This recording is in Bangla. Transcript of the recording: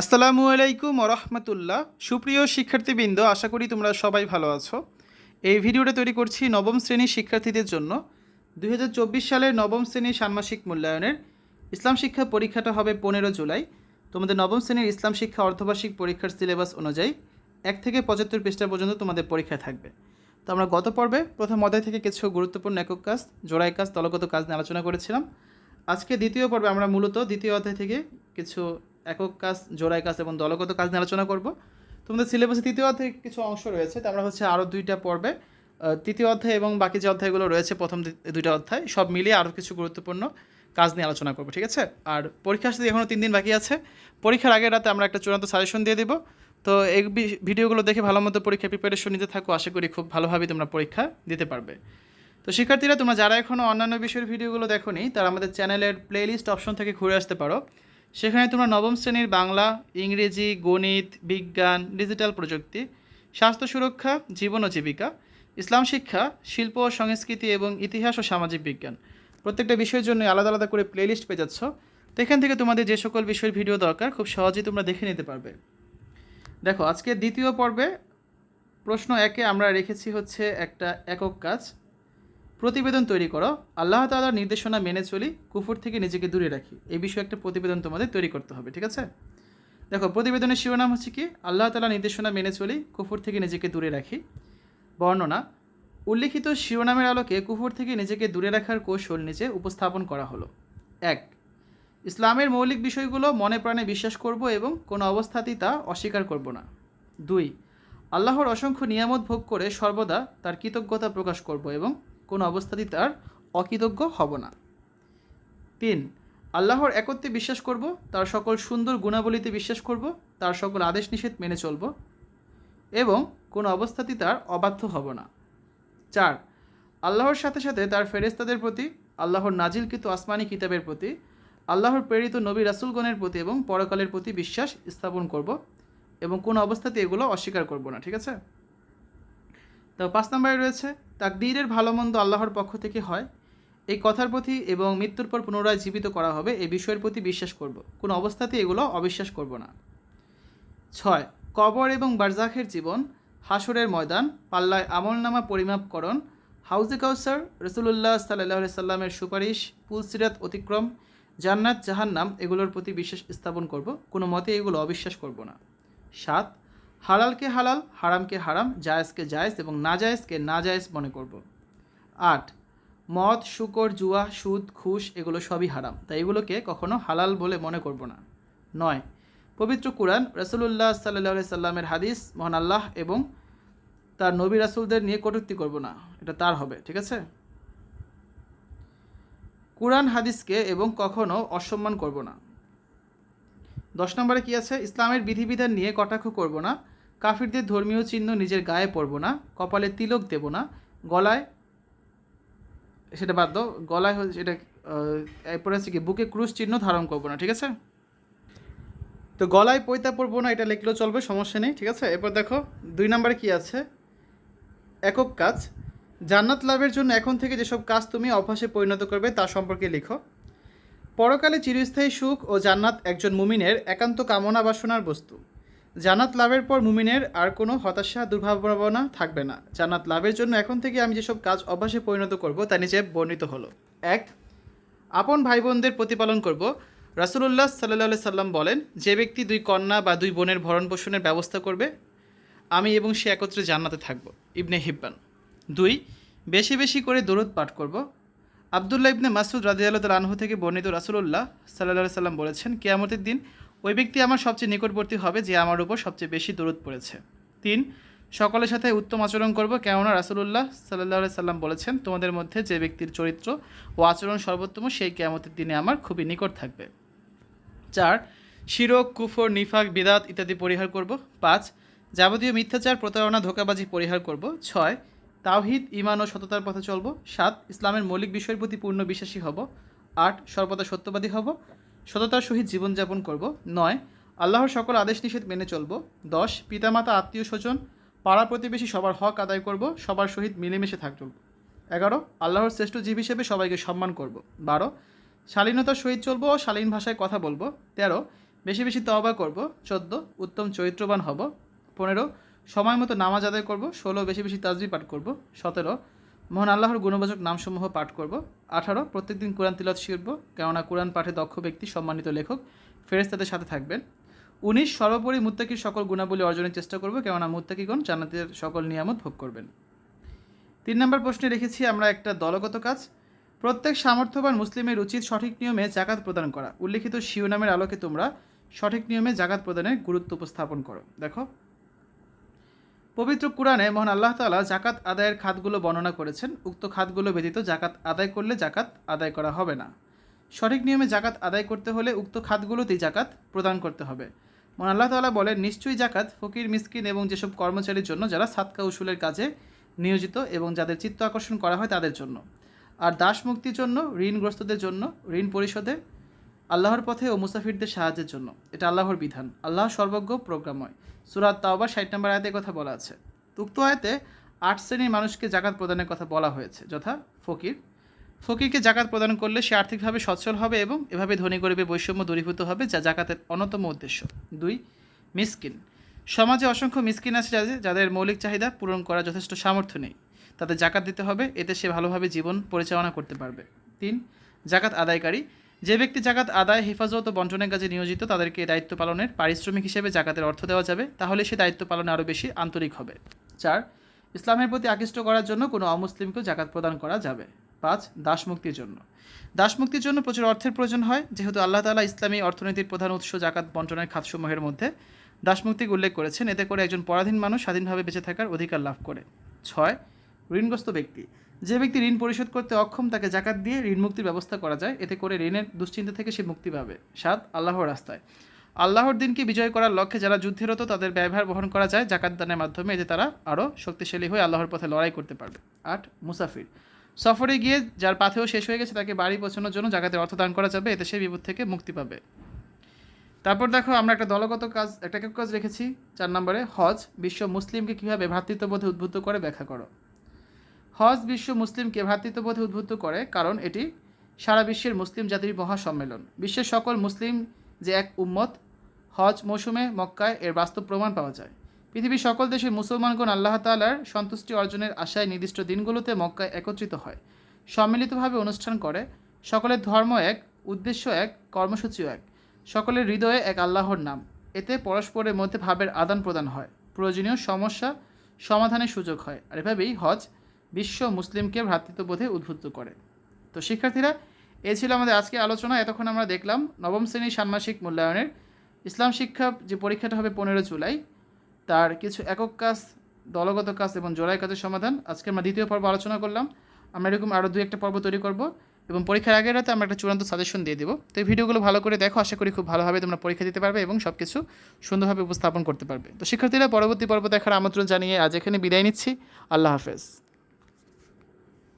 আসসালামু আলাইকুম রহমতুল্লাহ। সুপ্রিয় শিক্ষার্থীবৃন্দ, আশা করি তোমরা সবাই ভালো আছো। এই ভিডিওটা তৈরি করছি নবম শ্রেণির শিক্ষার্থীদের জন্য। দু হাজার চব্বিশ সালের নবম শ্রেণির ষান্মাসিক মূল্যায়নের। ইসলাম শিক্ষা পরীক্ষাটা হবে পনেরো জুলাই। তোমাদের নবম শ্রেণির ইসলাম শিক্ষা অর্ধবার্ষিক পরীক্ষার সিলেবাস অনুযায়ী এক থেকে পঁচাত্তর পৃষ্ঠা পর্যন্ত তোমাদের পরীক্ষা থাকবে। তো আমরা গত পর্বে প্রথম অধ্যায় থেকে কিছু গুরুত্বপূর্ণ একক কাজ জোড়াই কাজ, দলগত কাজ নিয়ে আলোচনা করেছিলাম। আজকে দ্বিতীয় পর্বে আমরা মূলত দ্বিতীয় অধ্যায় থেকে কিছু একক কাজ জোড়াই কাজ এবং দলগত কাজ নিয়ে আলোচনা করব। তোমাদের সিলেবাসে তৃতীয় অধ্যায়ে কিছু অংশ রয়েছে তো আমরা হচ্ছে আরও দুইটা পর্বে। তৃতীয় অধ্যায় এবং বাকি যে অধ্যায়গুলো রয়েছে, প্রথম দুইটা অধ্যায়, সব মিলিয়ে আরও কিছু গুরুত্বপূর্ণ কাজ নিয়ে আলোচনা করব, ঠিক আছে? আর পরীক্ষা আসতে এখনও তিন দিন বাকি আছে। পরীক্ষার আগের রাতে আমরা একটা চূড়ান্ত সাজেশন দিয়ে দিব। তো এই ভিডিওগুলো দেখে ভালো মতো পরীক্ষা প্রিপারেশন নিতে থাকো, আশা করি খুব ভালোভাবেই তোমরা পরীক্ষা দিতে পারবে। তো শিক্ষার্থীরা, তোমরা যারা এখনও অন্যান্য বিষয়ের ভিডিওগুলো দেখোনি, তারা আমাদের চ্যানেলের প্লেলিস্ট অপশন থেকে ঘুরে আসতে পারো। সেখানে তোমরা নবম শ্রেণির বাংলা, ইংরেজি, গণিত, বিজ্ঞান, ডিজিটাল প্রযুক্তি, স্বাস্থ্য সুরক্ষা, জীবন ও জীবিকা, ইসলাম শিক্ষা, শিল্প ও সংস্কৃতি এবং ইতিহাস ও সামাজিক বিজ্ঞান। প্রত্যেকটা বিষয়ের জন্য আলাদা আলাদা করে প্লেলিস্ট পেয়ে যাচ্ছ। তো এখান থেকে তোমাদের যে সকল বিষয়ের ভিডিও দরকার, খুব সহজেই তোমরা দেখে নিতে পারবে। দেখো, আজকে দ্বিতীয় পর্বে প্রশ্ন একে আমরা রেখেছি হচ্ছে একটা একক কাজ। প্রতিবেদন তৈরি করো। আল্লাহ তালার নির্দেশনা মেনে চলি, কুফর থেকে নিজেকে দূরে রাখি। এই বিষয়ে একটা প্রতিবেদন তোমাদের তৈরি করতে হবে, ঠিক আছে? দেখো, প্রতিবেদনের শিরোনাম হচ্ছে কি? আল্লাহ তাআলার নির্দেশনা মেনে চলি, কুফর থেকে নিজেকে দূরে রাখি। বর্ণনা, উল্লিখিত শিরোনামের আলোকে কুফর থেকে নিজেকে দূরে রাখার কৌশল নিচে উপস্থাপন করা হলো। এক, ইসলামের মৌলিক বিষয়গুলো মনে প্রাণে বিশ্বাস করব এবং কোনো অবস্থাতেই তা অস্বীকার করব না। দুই, আল্লাহর অসংখ্য নিয়ামত ভোগ করে সর্বদা তার কৃতজ্ঞতা প্রকাশ করব এবং কোনো অবস্থাতেই তার অকৃতজ্ঞ হব না। তিন, আল্লাহর একত্রে বিশ্বাস করব, তার সকল সুন্দর গুণাবলীতে বিশ্বাস করব, তার সকল আদেশ নিষেধ মেনে চলব এবং কোনো অবস্থাতেই তার অবাধ্য হব না। চার, আল্লাহর সাথে সাথে তার ফেরেস্তাদের প্রতি, আল্লাহর নাজিলকৃত আসমানি কিতাবের প্রতি, আল্লাহর প্রেরিত নবী রাসুলগণের প্রতি এবং পরকালের প্রতি বিশ্বাস স্থাপন করব এবং কোনো অবস্থাতে এগুলো অস্বীকার করব না, ঠিক আছে? তো পাঁচ নম্বরে রয়েছে তাকদীরের ভালো মন্দ আল্লাহর পক্ষ থেকে হয়। এই কথার প্রতি এবং মৃত্যুর পর পুনরায় জীবিত করা হবে এই বিষয়ের প্রতি বিশ্বাস করব। কোনো অবস্থাতে এগুলো অবিশ্বাস করব না। ছয়, কবর এবং বারজাখের জীবন হাসরের ময়দান, পাল্লায় আমলনামা পরিমাপকরণ, হাউজে কাউসার রসুল্লাহ সাল্লাহ সাল্লামের সুপারিশ পুলসিরাত অতিক্রম, জান্নাত জাহান্নাম এগুলোর প্রতি বিশ্বাস স্থাপন করব। কোনো মতে এগুলো অবিশ্বাস করব না। সাত হালালকে হালাল, হারামকে হারাম, জায়েজকে জায়েজ এবং না জায়েজকে না জায়েজ মনে করব। আট, মদ, শুকর, জুয়া, সুদ, ঘুষ, এগুলো সবই হারাম। তাই এগুলোকে কখনো হালাল বলে মনে করব না। নয়, পবিত্র কুরআন রসুল্লাহ সাল্লাহ সাল্লামের হাদিস, মহান আল্লাহ এবং তার নবী রাসুলদের নিয়ে কটূক্তি করব না। এটা তার হবে, ঠিক আছে? কুরআন, হাদিসকে এবং কখনো অসম্মান করব না। দশ নম্বরে কি আছে? ইসলামের বিধিবিধান নিয়ে কটাক্ষ করব না। কাফিরদের ধর্মীয় চিহ্ন নিজের গায়ে পরব না, কপালে তিলক দেব না, গলায়, সেটা বাদ দাও, গলায় এটা এরপরে হচ্ছে কি, বুকে ক্রুশ চিহ্ন ধারণ করব না, ঠিক আছে? তো গলায় পৈতা পরবো না, এটা লিখলেও চলবে, সমস্যা নেই, ঠিক আছে? এরপর দেখো, দুই নম্বরে কি আছে? একক কাজ, জান্নাত লাভের জন্য এখন থেকে যেসব কাজ তুমি অভ্যাসে পরিণত করবে তা সম্পর্কে লিখো। পরকালে চিরস্থায়ী সুখ ও জান্নাত একজন মুমিনের একান্ত কামনা বাসনার বস্তু। জান্নাত লাভের পর মুমিনের আর কোনো হতাশা, দুর্ভাবনা থাকবে না। জান্নাত লাভের জন্য এখন থেকে আমি যেসব কাজ অভ্যাসে পরিণত করব, তা নিচে বর্ণিত হলো। এক, আপন ভাই বোনদের প্রতিপালন করব। রাসুলুল্লাহ সাল্লাহ সাল্লাম বলেন, যে ব্যক্তি দুই কন্যা বা দুই বোনের ভরণ পোষণের ব্যবস্থা করবে, আমি এবং সে একত্রে জান্নাতে থাকব। ইবনে হিব্বান। দুই, বেশি বেশি করে দরুদ পাঠ করব। আবদুল্লাহ ইবনে মাসুদ রাজিয়াল্লাহ আনহু থেকে বর্ণিত রাসুলুল্লাহ সাল্লাহ সাল্লাম বলেছেন, কেয়ামতের দিন ওই ব্যক্তি আমার সবচেয়ে নিকটবর্তী হবে, যে আমার উপর সবচেয়ে বেশি দরুদ পড়েছে। তিন, সকলের সাথে উত্তম আচরণ করব। কেননা রাসুলুল্লাহ সাল্লাহ সাল্লাম বলেছেন, তোমাদের মধ্যে যে ব্যক্তির চরিত্র ও আচরণ সর্বোত্তম, সেই কেয়ামতের দিনে আমার খুবই নিকট থাকবে। চার, শিরক, কুফর, নিফাক, বিদাত ইত্যাদি পরিহার করব। পাঁচ, যাবতীয় মিথ্যাচার, প্রতারণা, ধোকাবাজি পরিহার করব। ছয়, তাওহিদ ইমান ও সততার পথে চলব। সাত, ইসলামের মৌলিক বিষয়ের প্রতি পূর্ণ বিশ্বাসী হব। আট, সর্বদা সত্যবাদী হব। সততার সহিত জীবনযাপন করব। নয়, আল্লাহর সকল আদেশ নিষেধ মেনে চলব। দশ, পিতামাতা, আত্মীয় স্বজন, পাড়া প্রতিবেশী সবার হক আদায় করব, সবার সহিত মিলেমিশে থাক চলব এগারো, আল্লাহর শ্রেষ্ঠ জীব হিসেবে সবাইকে সম্মান করব। বারো, শালীনতার সহিত চলবো ও শালীন ভাষায় কথা বলব। তেরো, বেশি বেশি তওবা করব। চোদ্দ, উত্তম চরিত্রবান হব। পনেরো, সময় মতো নামাজ আদায় করব। ষোলো, বেশি বেশি তাজবি পাঠ করব। সতেরো মহান আল্লাহর গুণবাচক নামসমূহ পাঠ করব। আঠারো, প্রত্যেকদিন কোরআন তিলত শিখব কেননা কোরআন পাঠে দক্ষ ব্যক্তি, সম্মানিত লেখক ফেরেস্তাদের সাথে থাকবেন উনিশ, সর্বোপরি মুত্তাকির সকল গুণাবলী অর্জনের চেষ্টা করব, কেননা মুত্তাকিগণ জান্নাতের সকল নিয়ামত ভোগ করবেন। তিন নম্বর প্রশ্নে রেখেছি আমরা একটা দলগত কাজ। প্রত্যেক সামর্থ্যবান মুসলিমের উচিত সঠিক নিয়মে জাকাত প্রদান করা। উল্লেখিত শিরোনামের আলোকে তোমরা সঠিক নিয়মে জাকাত প্রদানের গুরুত্ব উপস্থাপন করো। দেখো পবিত্র কোরআনে মহান আল্লাহ তাআলা জাকাত আদায়ের খাতগুলো বর্ণনা করেছেন। উক্ত খাতগুলো ব্যতীত জাকাত আদায় করলে জাকাত আদায় করা হবে না। সঠিক নিয়মে জাকাত আদায় করতে হলে উক্ত খাতগুলোতেই জাকাত প্রদান করতে হবে। মহান আল্লাহ তাআলা বলেন, নিশ্চয়ই জাকাত ফকির, মিসকিন এবং যেসব কর্মচারীর জন্য যারা সাতকা উসুলের কাজে নিয়োজিত এবং যাদের চিত্ত আকর্ষণ করা হয় তাদের জন্য। আর দাস মুক্তির জন্য, ঋণগ্রস্তদের জন্য, ঋণ পরিশোধে আল্লাহর পথে ও মুসাফিরদের সাহায্যের জন্য। এটা আল্লাহর বিধান। আল্লাহ সর্বজ্ঞ প্রোগ্রাময় সুরাত তাওবা ষাট নম্বর আয়াতে কথা বলা আছে। উক্ত আয়াতে আট শ্রেণির মানুষকে জাকাত প্রদানের কথা বলা হয়েছে, যথা ফকির। ফকিরকে জাকাত প্রদান করলে সে আর্থিকভাবে সচ্ছল হবে এবং এভাবে ধনী গরিবের বৈষম্য দূরীভূত হবে, যা জাকাতের অন্যতম উদ্দেশ্য। দুই, মিসকিন। সমাজে অসংখ্য মিসকিন আছে যাদের যাদের মৌলিক চাহিদা পূরণ করার যথেষ্ট সামর্থ্য নেই। তাদের জাকাত দিতে হবে, এতে সে ভালোভাবে জীবন পরিচালনা করতে পারবে। তিন, জাকাত আদায়কারী। যে ব্যক্তি জাকাত আদায়, হেফাজত ও বন্টনের কাজে নিয়োজিত, তাদেরকে দায়িত্ব পালনের পারিশ্রমিক হিসেবে জাকাতের অর্থ দেওয়া যাবে, তাহলে সে দায়িত্ব পালনে আরও বেশি আন্তরিক হবে। চার, ইসলামের প্রতি আকৃষ্ট করার জন্য কোনো অমুসলিমকেও জাকাত প্রদান করা যাবে। পাঁচ, দাসমুক্তির জন্য। দাস মুক্তির জন্য প্রচুর অর্থের প্রয়োজন হয়, যেহেতু আল্লাহ তাআলা ইসলামী অর্থনীতির প্রধান উৎস জাকাত বন্টনের খাতসমূহের মধ্যে দাসমুক্তিকে উল্লেখ করেছেন, এতে করে একজন পরাধীন মানুষ স্বাধীনভাবে বেঁচে থাকার অধিকার লাভ করে। ছয়, ঋণগ্রস্ত ব্যক্তি। যে ব্যক্তি ঋণ পরিশোধ করতে অক্ষম, তাকে জাকাত দিয়ে ঋণ মুক্তির ব্যবস্থা করা যায়। এতে করে ঋণের দুশ্চিন্তা থেকে সে মুক্তি পাবে। সাত, আল্লাহর রাস্তায়। আল্লাহর দিনকে বিজয় করার লক্ষ্যে যারা যুদ্ধেরত তাদের ব্যবহার বহন করা যায় জাকাত দানের মাধ্যমে। এতে তারা আরও শক্তিশালী হয়ে আল্লাহর পথে লড়াই করতে পারবে। আট, মুসাফির। সফরে গিয়ে যার পাথেও শেষ হয়ে গেছে তাকে বাড়ি পৌঁছানোর জন্য জাকাতের অর্থ দান করা যাবে। এতে সে বিপদ থেকে মুক্তি পাবে। তারপর দেখো, আমরা একটা দলগত কাজ, একটা কাজ রেখেছি। চার নম্বরে হজ। বিশ্ব মুসলিমকে কীভাবে ভ্রাতৃত্ববোধে উদ্বুদ্ধ করে ব্যাখ্যা করো। হজ বিশ্ব মুসলিমকে ভ্রাতৃত্ববোধে উদ্বুদ্ধ করে, কারণ এটি সারা বিশ্বের মুসলিম জাতির মহা সম্মেলন বিশ্বের সকল মুসলিম যে এক উম্মত, হজ মৌসুমে মক্কায় এর বাস্তব প্রমাণ পাওয়া যায়। পৃথিবীর সকল দেশের মুসলমানগণ আল্লাহ তাআলার সন্তুষ্টি অর্জনের আশায় নির্দিষ্ট দিনগুলোতে মক্কায় একত্রিত হয়। সম্মিলিতভাবে অনুষ্ঠান করে, সকলের ধর্ম এক, উদ্দেশ্য এক, কর্মসূচিও এক। সকলের হৃদয়ে এক আল্লাহর নাম। এতে পরস্পরের মধ্যে ভাবের আদান প্রদান হয়। প্রয়োজনীয় সমস্যা সমাধানের সুযোগ হয়। আর এভাবেই হজ বিশ্ব মুসলিমকে ভ্রাতৃত্ববোধে উদ্বুদ্ধ করে। তো শিক্ষার্থীরা, এ ছিল আমাদের আজকে আলোচনা। এতক্ষণ আমরা দেখলাম নবম শ্রেণির ষান্মাসিক মূল্যায়নের ইসলাম শিক্ষা যে পরীক্ষাটা হবে পনেরো জুলাই, তার কিছু একক কাজ, দলগত কাজ এবং জোড়াই কাজের সমাধান। আজকে আমরা দ্বিতীয় পর্ব আলোচনা করলাম। আমরা এরকম আরও দু একটা পর্ব তৈরি করব এবং পরীক্ষার আগের রাতে আমরা একটা চূড়ান্ত সাজেশন দিয়ে দেবো। তো এই ভিডিওগুলো ভালো করে দেখো, আশা করি খুব ভালোভাবে তোমরা পরীক্ষা দিতে পারবে এবং সব কিছু সুন্দরভাবে উপস্থাপন করতে পারবে। তো শিক্ষার্থীরা, পরবর্তী পর্ব দেখার আমন্ত্রণ জানিয়ে আজ এখানে বিদায় নিচ্ছি। আল্লাহ হাফেজ।